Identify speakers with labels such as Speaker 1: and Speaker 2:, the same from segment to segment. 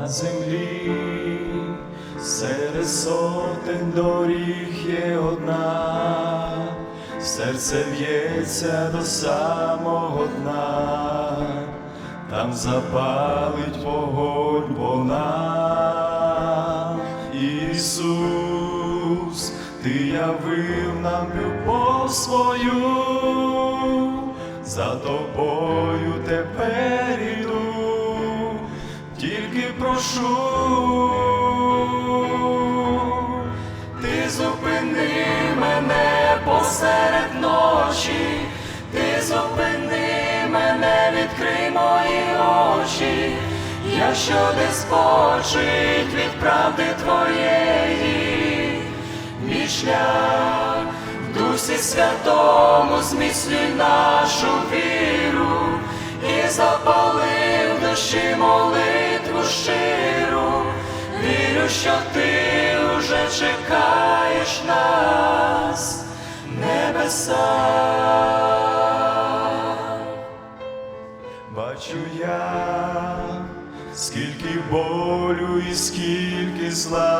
Speaker 1: на землі, серед сотень доріг є одна, серце б'ється до самого дна, там запалить вогонь вона. Ісус, Ти явив нам любов свою, за тобою тепер іду, прошу, ти зупини мене посеред ночі, ти зупини мене, відкрий мої очі, якщо десь спочить від правди твоєї, мій шлях в Дусі Святому зміцнюй нашу віру і запали в душі. Вірю, що ти уже чекаєш нас, небеса. Бачу я, скільки болю і скільки зла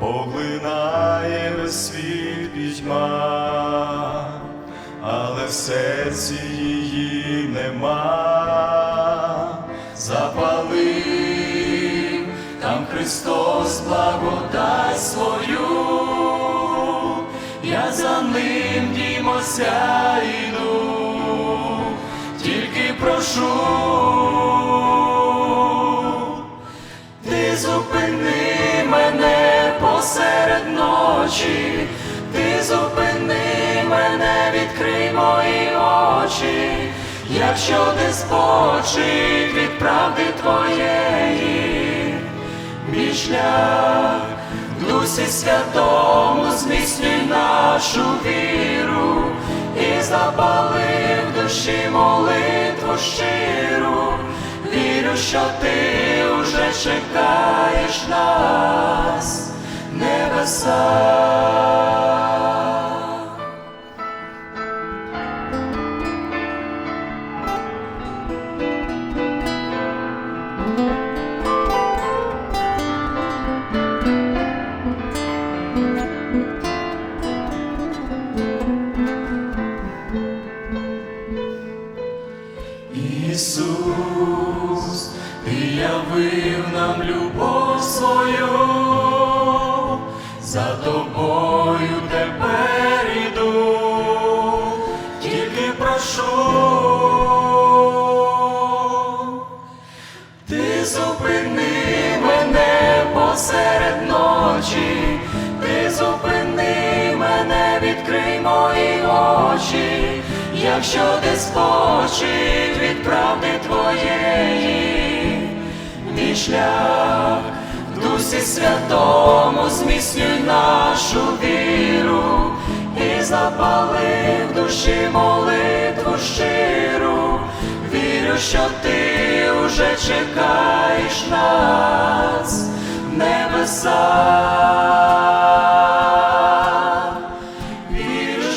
Speaker 1: поглинає весь світ пітьма, але в серці її нема. Христос благодать свою, я за ним дімося йду, тільки прошу, ти зупини мене посеред ночі, ти зупини мене, відкрий мої очі, якщо не спочить від правди твоєї, мій шлях Дусі Святому зміцнюй нашу віру і запали в душі молитву щиру. Вірю, що ти уже чекаєш нас, небеса. Явив нам любов свою, за тобою тепер іду, тільки прошу, ти зупини мене посеред ночі, ти зупини мене, відкрий мої очі, якщо десь спочить від правди твоєї, мій шлях в Дусі Святому зміцнюй нашу віру і запали в душі молитву щиру. Вірю, що ти уже чекаєш нас, небеса. Вірю,